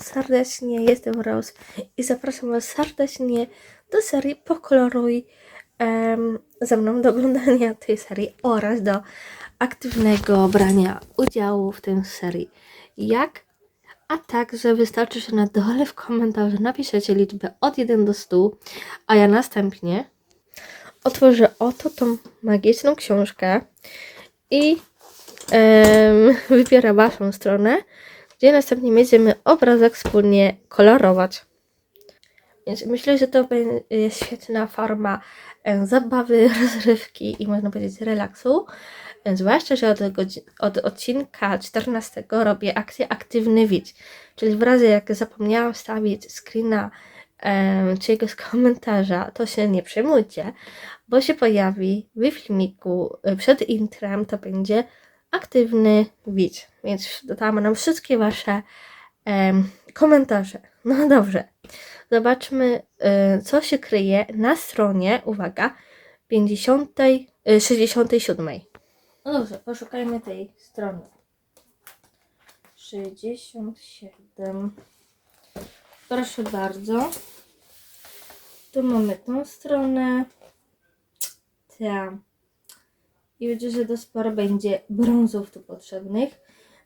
serdecznie, jestem Rose i zapraszam Was serdecznie do serii Pokoloruj em, ze mną do oglądania tej serii oraz do aktywnego brania udziału w tej serii. Jak? A także wystarczy, że na dole w komentarzu napiszecie liczbę od 1 do 100, a ja następnie otworzę oto tą magiczną książkę i em, wybiorę Waszą stronę, gdzie następnie będziemy obrazek wspólnie kolorować. Więc myślę, że to będzie świetna forma em, zabawy, rozrywki i można powiedzieć relaksu. Em, Zwłaszcza, że od, od odcinka 14 robię akcję Aktywny Widz. Czyli w razie jak zapomniałam wstawić screena em, czyjegoś komentarza, to się nie przejmujcie, bo się pojawi w filmiku przed intrem, to będzie aktywny widz. Więc dodamy nam wszystkie Wasze komentarze. No dobrze. Zobaczmy, y, co się kryje na stronie, uwaga, 50, y, 67. No dobrze, poszukajmy tej strony. 67. Proszę bardzo. Tu mamy tą stronę. Tam. I widzę, że do sporo będzie brązów tu potrzebnych.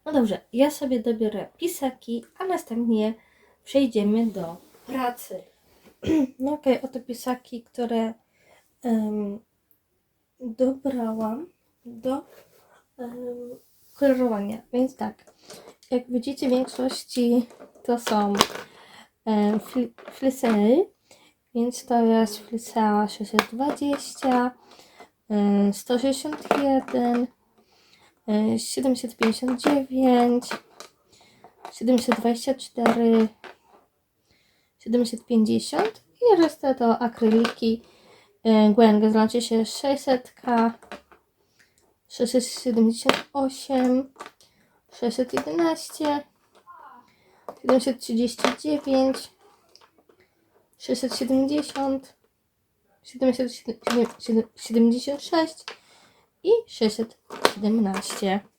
No dobrze, ja sobie dobiorę pisaki, a następnie przejdziemy do pracy. No okej, oto pisaki, które em, dobrałam do em, kolorowania. Więc tak, jak widzicie w większości to są fli- flisery, więc to jest flisa 620, em, 161, em, 759, 724, 750 i resztę to akryliki. e, Głęgę znaczy się 600, 678, 611, 739, 670, 776 i 617.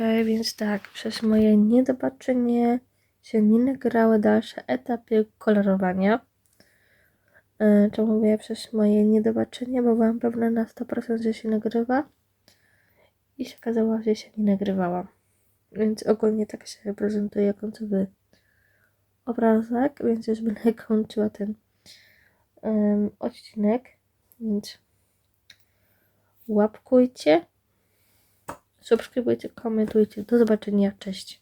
więc tak, przez moje niedobaczenie się nie nagrały dalsze etapy kolorowania. E, Czemu mówię przez moje niedobaczenie, bo byłam pewna na 100%, że się nagrywa i się okazało, że się nie nagrywała. Więc ogólnie tak się prezentuje końcowy obrazek, więc już będę kończyła ten em, odcinek, więc łapkujcie Subskrybujcie, komentujcie. Do zobaczenia. Cześć.